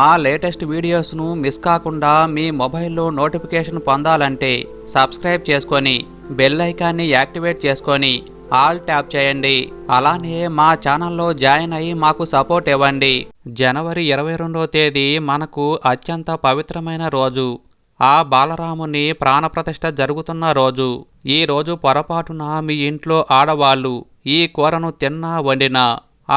మా latest వీడియోస్ను miss కాకుండా మీ మొబైల్లో నోటిఫికేషన్ పొందాలంటే సబ్స్క్రైబ్ చేసుకొని బెల్ ఐకాన్ని యాక్టివేట్ చేసుకొని ఆల్ ట్యాప్ చేయండి. అలానే మా ఛానల్లో జాయిన్ అయ్యి మాకు సపోర్ట్ ఇవ్వండి. జనవరి ఇరవై రెండో తేదీ మనకు అత్యంత పవిత్రమైన రోజు. ఆ బాలరాముని ప్రాణప్రతిష్ఠ జరుగుతున్న రోజు. ఈ రోజు పొరపాటున మీ ఇంట్లో ఆడవాళ్ళు ఈ కూరను తిన్నా వండినా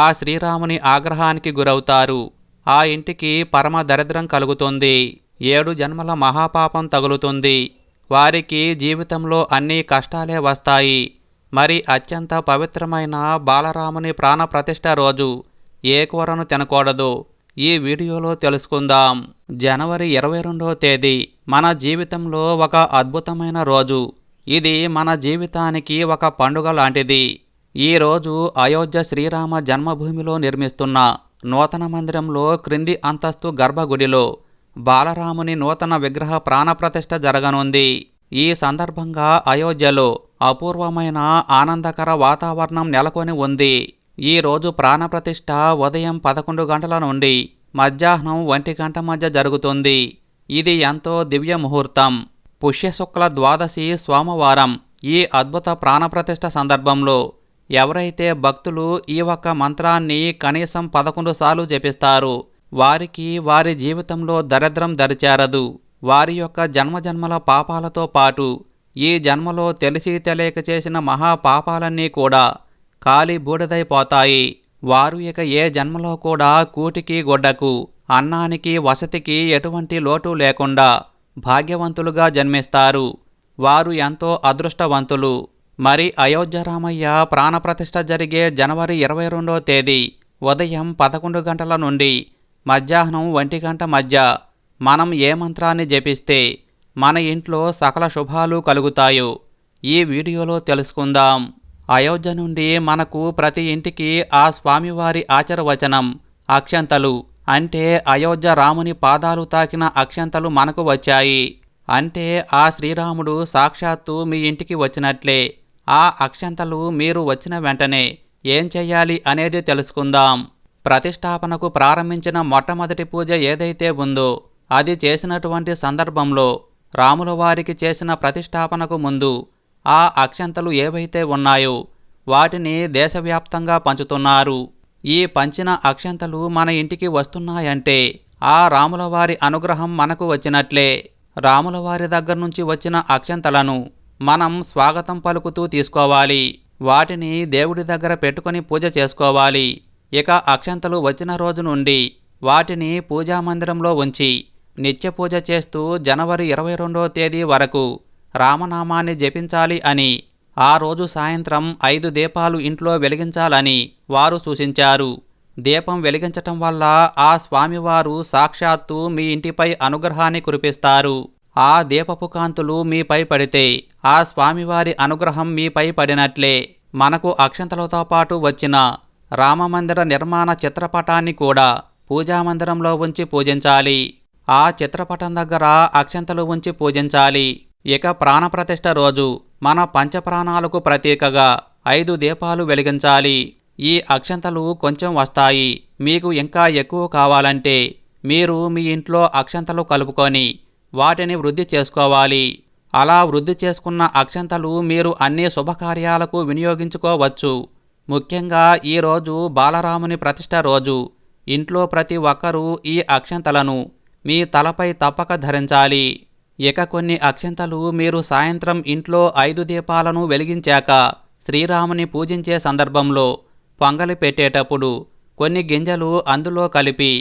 ఆ శ్రీరాముని ఆగ్రహానికి గురవుతారు. ఆ ఇంటికి పరమ దరిద్రం కలుగుతుంది. ఏడు జన్మల మహాపాపం తగులుతుంది. వారికి జీవితంలో అన్ని కష్టాలే వస్తాయి. మరి అత్యంత పవిత్రమైన బాలరాముని ప్రాణప్రతిష్ఠ రోజు. ఏ కూరను తినకూడదు? ఈ వీడియోలో తెలుసుకుందాం. జనవరి ఇరవై రెండవ తేదీ మన జీవితంలో ఒక అద్భుతమైన రోజు. ఇది మన జీవితానికి ఒక పండుగ లాంటిది. ఈ రోజు అయోధ్య శ్రీరామ జన్మభూమిలో నిర్మిస్తున్న నూతన మందిరంలో క్రింది అంతస్తు గర్భగుడిలో బాలరాముని నూతన విగ్రహ ప్రాణప్రతిష్ఠ జరగనుంది. ఈ సందర్భంగా అయోధ్యలో అపూర్వమైన ఆనందకర వాతావరణం నెలకొని ఉంది. ఈ రోజు ప్రాణప్రతిష్ఠ ఉదయం పదకొండు గంటల నుండి మధ్యాహ్నం ఒంటి గంట మధ్య జరుగుతుంది. ఇది ఎంతో దివ్య ముహూర్తం. పుష్యశుక్ల ద్వాదశి సోమవారం ఈ అద్భుత ప్రాణప్రతిష్ఠ సందర్భంలో ఎవరైతే భక్తులు ఈ ఒక్క మంత్రాన్ని కనీసం పదకొండు సార్లు జపిస్తారు వారికి వారి జీవితంలో దరిద్రం దరిచేరదు. వారి యొక్క జన్మజన్మల పాపాలతో పాటు ఈ జన్మలో తెలిసి తెలియక చేసిన మహా పాపాలన్నీ కూడా కాలి బూడిదైపోతాయి. వారు ఇక ఏ జన్మలో కూడా కూటికి గొడ్డకు అన్నానికి వసతికి ఎటువంటి లోటు లేకుండా భాగ్యవంతులుగా జన్మిస్తారు. వారు ఎంతో అదృష్టవంతులు. మరి అయోధ్య రామయ్య ప్రాణప్రతిష్ఠ జరిగే జనవరి ఇరవై రెండో తేదీ ఉదయం పదకొండు గంటల నుండి మధ్యాహ్నం ఒంటి గంట మధ్య మనం ఏ మంత్రాన్ని జపిస్తే మన ఇంట్లో సకల శుభాలు కలుగుతాయో ఈ వీడియోలో తెలుసుకుందాం. అయోధ్య నుండి మనకు ప్రతి ఇంటికి ఆ స్వామివారి ఆచరవచనం అక్షంతలు అంటే అయోధ్య రాముని పాదాలు తాకిన అక్షంతలు మనకు వచ్చాయి. అంటే ఆ శ్రీరాముడు సాక్షాత్తు మీ ఇంటికి వచ్చినట్లే. ఆ అక్షంతలు మీరు వచ్చిన వెంటనే ఏం చేయాలి అనేది తెలుసుకుందాం. ప్రతిష్టాపనకు ప్రారంభించిన మొట్టమొదటి పూజ ఏదైతే ఉందో అది చేసినటువంటి సందర్భంలో రాముల వారికి చేసిన ప్రతిష్టాపనకు ముందు ఆ అక్షంతలు ఏవైతే ఉన్నాయో వాటిని దేశవ్యాప్తంగా పంచుతున్నారు. ఈ పంచిన అక్షంతలు మన ఇంటికి వస్తున్నాయంటే ఆ రాములవారి అనుగ్రహం మనకు వచ్చినట్లే. రాములవారి దగ్గర నుంచి వచ్చిన అక్షంతలను మనం స్వాగతం పలుకుతూ తీసుకోవాలి. వాటిని దేవుడి దగ్గర పెట్టుకొని పూజ చేసుకోవాలి. ఇక అక్షంతలు వచ్చిన రోజు నుండి వాటిని పూజా మందిరంలో ఉంచి నిత్య పూజ చేస్తూ జనవరి ఇరవై రెండవ తేదీ వరకు రామనామాన్ని జపించాలి అని ఆ రోజు సాయంత్రం ఐదు దీపాలు ఇంట్లో వెలిగించాలని వారు సూచించారు. దీపం వెలిగించటం వల్ల ఆ స్వామివారు సాక్షాత్తు మీ ఇంటిపై అనుగ్రహాన్ని కురిపిస్తారు. ఆ దీపపు కాంతులు మీపై పడితే ఆ స్వామివారి అనుగ్రహం మీపై పడినట్లే. మనకు అక్షంతలతో పాటు వచ్చిన రామమందిర నిర్మాణ చిత్రపటాన్ని కూడా పూజామందిరంలో ఉంచి పూజించాలి. ఆ చిత్రపటం దగ్గర అక్షంతలు ఉంచి పూజించాలి. ఇక ప్రాణప్రతిష్ఠ రోజు మన పంచప్రాణాలకు ప్రతీకగా ఐదు దీపాలు వెలిగించాలి. ఈ అక్షంతలు కొంచెం వస్తాయి. మీకు ఇంకా ఎక్కువ కావాలంటే మీరు మీ ఇంట్లో అక్షంతలు కలుపుకొని వాటిని వృద్ధి చేసుకోవాలి. అలా వృద్ధి చేసుకున్న అక్షంతలు మీరు అన్ని శుభకార్యాలకు వినియోగించుకోవచ్చు. ముఖ్యంగా ఈరోజు బాలరాముని ప్రతిష్ట రోజు. ఇంట్లో ప్రతి ఒక్కరూ ఈ అక్షంతలను మీ తలపై తప్పక ధరించాలి. ఇక కొన్ని అక్షంతలు మీరు సాయంత్రం ఇంట్లో ఐదు దీపాలను వెలిగించాక శ్రీరాముని పూజించే సందర్భంలో పొంగలి పెట్టేటప్పుడు కొన్ని గింజలు అందులో కలిపి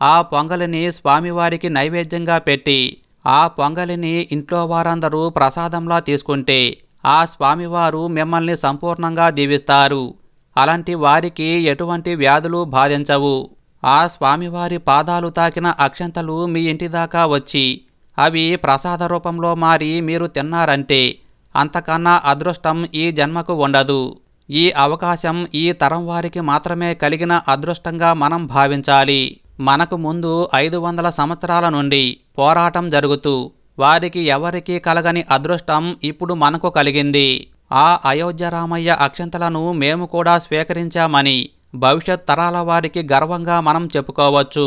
ఆ పొంగలిని స్వామివారికి నైవేద్యంగా పెట్టి ఆ పొంగలిని ఇంట్లో వారందరూ ప్రసాదంలా తీసుకుంటే ఆ స్వామివారు మిమ్మల్ని సంపూర్ణంగా దీవిస్తారు. అలాంటి వారికి ఎటువంటి వ్యాధులు బాధించవు. ఆ స్వామివారి పాదాలు తాకిన అక్షంతలు మీ ఇంటి దాకా వచ్చి అవి ప్రసాద రూపంలో మారి మీరు తిన్నారంటే అంతకన్నా అదృష్టం ఈ జన్మకు ఉండదు. ఈ అవకాశం ఈ తరం వారికి మాత్రమే కలిగిన అదృష్టంగా మనం భావించాలి. మనకు ముందు ఐదు వందల సంవత్సరాల నుండి పోరాటం జరుగుతూ వారికి ఎవరికీ కలగని అదృష్టం ఇప్పుడు మనకు కలిగింది. ఆ అయోధ్య రామయ్య అక్షంతలను మేము కూడా స్వీకరించామని భవిష్యత్ తరాల వారికి గర్వంగా మనం చెప్పుకోవచ్చు.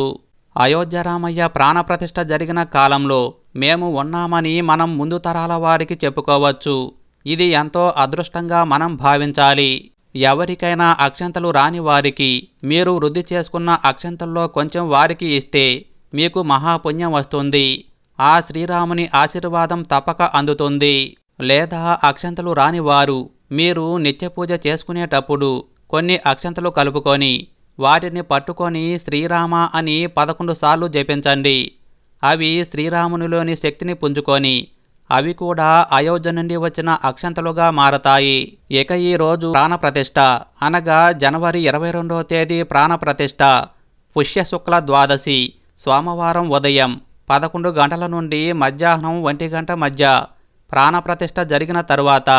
అయోధ్య రామయ్య ప్రాణప్రతిష్ఠ జరిగిన కాలంలో మేము ఉన్నామని మనం ముందు తరాల వారికి చెప్పుకోవచ్చు. ఇది ఎంతో అదృష్టంగా మనం భావించాలి. ఎవరికైనా అక్షంతలు రాని వారికి మీరు వృద్ధి చేసుకున్న అక్షంతల్లో కొంచెం వారికి ఇస్తే మీకు మహాపుణ్యం వస్తుంది. ఆ శ్రీరాముని ఆశీర్వాదం తప్పక అందుతుంది. లేదా అక్షంతలు రాని వారు మీరు నిత్యపూజ చేసుకునేటప్పుడు కొన్ని అక్షంతలు కలుపుకొని వాటిని పట్టుకొని శ్రీరామ అని పదకొండు సార్లు జపించండి. అవి శ్రీరామునిలోని శక్తిని పుంజుకొని అవి కూడా అయోధ్య నుండి వచ్చిన అక్షంతలుగా మారతాయి. ఇక ఈ రోజు ప్రాణప్రతిష్ఠ. అనగా జనవరి ఇరవై రెండవ తేదీ ప్రాణప్రతిష్ఠ. పుష్యశుక్ల ద్వాదశి. సోమవారం ఉదయం పదకొండు గంటల నుండి మధ్యాహ్నం ఒంటి గంట మధ్య ప్రాణప్రతిష్ఠ జరిగిన తరువాత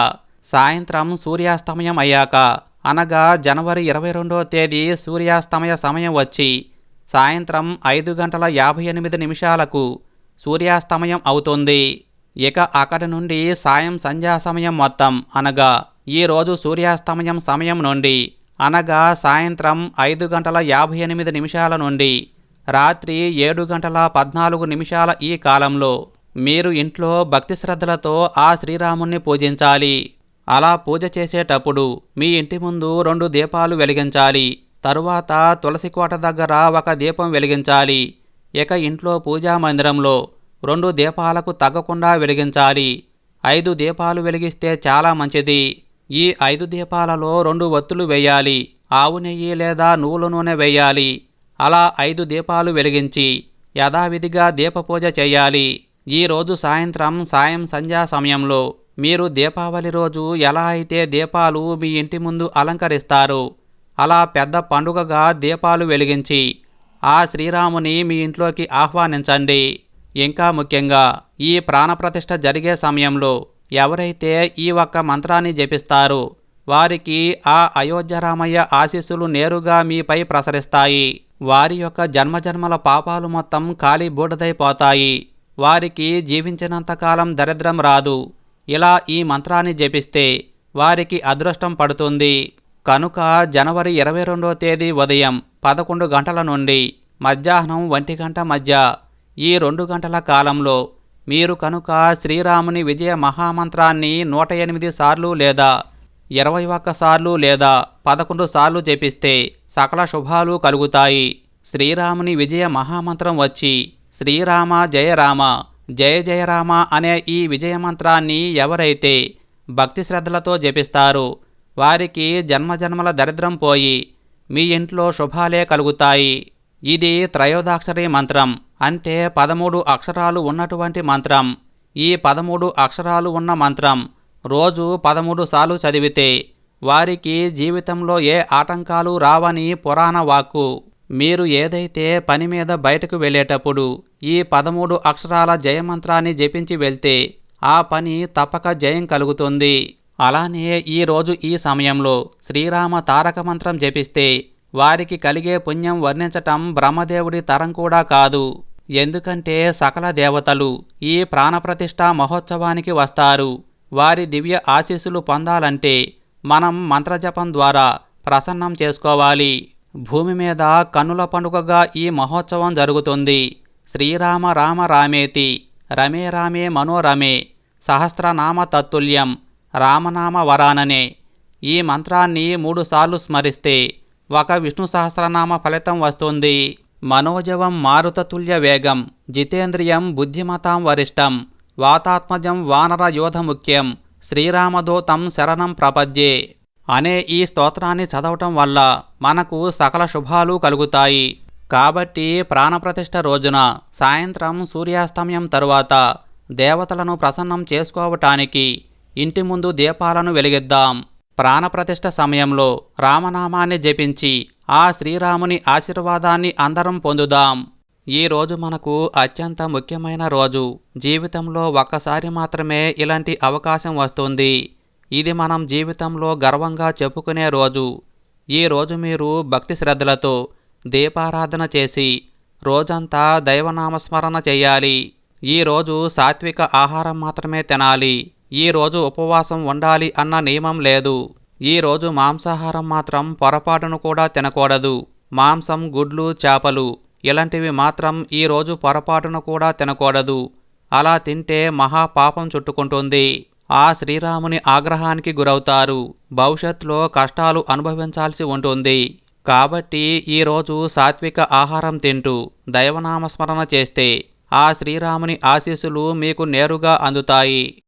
సాయంత్రం సూర్యాస్తమయం అయ్యాక అనగా జనవరి ఇరవై రెండవ తేదీ సూర్యాస్తమయ సమయం వచ్చి సాయంత్రం ఐదు గంటల యాభై ఎనిమిది నిమిషాలకు సూర్యాస్తమయం అవుతుంది. ఇక అక్కడి నుండి సాయం సంధ్యా సమయం మొత్తం అనగా ఈరోజు సూర్యాస్తమయం సమయం నుండి అనగా సాయంత్రం ఐదు గంటల యాభై ఎనిమిది నిమిషాల నుండి రాత్రి ఏడు గంటల పద్నాలుగు నిమిషాల ఈ కాలంలో మీరు ఇంట్లో భక్తి శ్రద్ధలతో ఆ శ్రీరాముణ్ణి పూజించాలి. అలా పూజ చేసేటప్పుడు మీ ఇంటి ముందు రెండు దీపాలు వెలిగించాలి. తరువాత తులసి కోట దగ్గర ఒక దీపం వెలిగించాలి. ఇక ఇంట్లో పూజా మందిరంలో రెండు దీపాలకు తగ్గకుండా వెలిగించాలి. ఐదు దీపాలు వెలిగిస్తే చాలా మంచిది. ఈ ఐదు దీపాలలో రెండు ఒత్తులు వేయాలి. ఆవు నెయ్యి లేదా నువ్వుల నూనె వేయాలి. అలా ఐదు దీపాలు వెలిగించి యథావిధిగా దీపపూజ చేయాలి. ఈరోజు సాయంత్రం సాయం సంధ్యా సమయంలో మీరు దీపావళి రోజు ఎలా అయితే దీపాలు మీ ఇంటి ముందు అలంకరిస్తారు అలా పెద్ద పండుగగా దీపాలు వెలిగించి ఆ శ్రీరాముని మీ ఇంట్లోకి ఆహ్వానించండి. ఇంకా ముఖ్యంగా ఈ ప్రాణప్రతిష్ఠ జరిగే సమయంలో ఎవరైతే ఈ ఒక్క మంత్రాన్ని జపిస్తారో వారికి ఆ అయోధ్యరామయ్య ఆశీస్సులు నేరుగా మీపై ప్రసరిస్తాయి. వారి యొక్క జన్మజన్మల పాపాలు మొత్తం ఖాళీ బూడిదైపోతాయి. వారికి జీవించినంతకాలం దరిద్రం రాదు. ఇలా ఈ మంత్రాన్ని జపిస్తే వారికి అదృష్టం పడుతుంది. కనుక జనవరి ఇరవై రెండో తేదీ ఉదయం పదకొండు గంటల నుండి మధ్యాహ్నం ఒంటి గంట మధ్య ఈ రెండు గంటల కాలంలో మీరు కనుక శ్రీరాముని విజయ మహామంత్రాన్ని నూట ఎనిమిది సార్లు లేదా ఇరవై ఒక్క సార్లు లేదా పదకొండు సార్లు జపిస్తే సకల శుభాలు కలుగుతాయి. శ్రీరాముని విజయ మహామంత్రం వచ్చి శ్రీరామ జయ రామ జయ జయ రామ అనే ఈ విజయ మంత్రాన్ని ఎవరైతే భక్తి శ్రద్ధలతో జపిస్తారు వారికి జన్మజన్మల దరిద్రం పోయి మీ ఇంట్లో శుభాలే కలుగుతాయి. ఇది త్రయోదాక్షరి మంత్రం. అంటే పదమూడు అక్షరాలు ఉన్నటువంటి మంత్రం. ఈ పదమూడు అక్షరాలు ఉన్న మంత్రం రోజు పదమూడు సార్లు చదివితే వారికి జీవితంలో ఏ ఆటంకాలు రావని పురాణ వాక్కు. మీరు ఏదైతే పని మీద బయటకు వెళ్ళేటప్పుడు ఈ పదమూడు అక్షరాల జయమంత్రాన్ని జపించి వెళ్తే ఆ పని తప్పక జయం కలుగుతుంది. అలానే ఈ రోజు ఈ సమయంలో శ్రీరామ తారక మంత్రం జపిస్తే వారికి కలిగే పుణ్యం వర్ణించటం బ్రహ్మదేవుడి తరం కూడా కాదు. ఎందుకంటే సకల దేవతలు ఈ ప్రాణప్రతిష్ఠ మహోత్సవానికి వస్తారు. వారి దివ్య ఆశీస్సులు పొందాలంటే మనం మంత్రజపం ద్వారా ప్రసన్నం చేసుకోవాలి. భూమి మీద కన్నుల పండుగగా ఈ మహోత్సవం జరుగుతుంది. శ్రీరామ రామ రామేతి రమే రామే మనోరమే సహస్రనామ తత్తుల్యం రామనామ వరాననే. ఈ మంత్రాన్ని మూడుసార్లు స్మరిస్తే ఒక విష్ణు సహస్రనామ ఫలితం వస్తుంది. మనోజవం మారుతతుల్య వేగం జితేంద్రియం బుద్ధిమతాం వరిష్టం వాతాత్మజం వానర యోధ ముఖ్యం శ్రీరామదూతం శరణం ప్రపద్యే అనే ఈ స్తోత్రాన్ని చదవటం వల్ల మనకు సకల శుభాలు కలుగుతాయి. కాబట్టి ప్రాణప్రతిష్ఠ రోజున సాయంత్రం సూర్యాస్తమయం తరువాత దేవతలను ప్రసన్నం చేసుకోవటానికి ఇంటి ముందు దీపాలను వెలిగిద్దాం. ప్రాణప్రతిష్ఠ సమయంలో రామనామాన్ని జపించి ఆ శ్రీరాముని ఆశీర్వాదాన్ని అందరం పొందుదాం. ఈ రోజు మనకు అత్యంత ముఖ్యమైన రోజు. జీవితంలో ఒక్కసారి మాత్రమే ఇలాంటి అవకాశం వస్తుంది. ఇది మనం జీవితంలో గర్వంగా చెప్పుకునే రోజు. ఈ రోజు మీరు భక్తి శ్రద్ధలతో దీపారాధన చేసి రోజంతా దైవనామస్మరణ చేయాలి. ఈ రోజు సాత్విక ఆహారం మాత్రమే తినాలి. ఈ రోజు ఉపవాసం ఉండాలి అన్న నియమం లేదు. ఈరోజు మాంసాహారం మాత్రం పొరపాటును కూడా తినకూడదు. మాంసం గుడ్లు చేపలు ఇలాంటివి మాత్రం ఈరోజు పొరపాటును కూడా తినకూడదు. అలా తింటే మహాపాపం చుట్టుకుంటుంది. ఆ శ్రీరాముని ఆగ్రహానికి గురవుతారు. భవిష్యత్తులో కష్టాలు అనుభవించాల్సి ఉంటుంది. కాబట్టి ఈరోజు సాత్విక ఆహారం తింటూ దైవనామస్మరణ చేస్తే ఆ శ్రీరాముని ఆశీస్సులు మీకు నేరుగా అందుతాయి.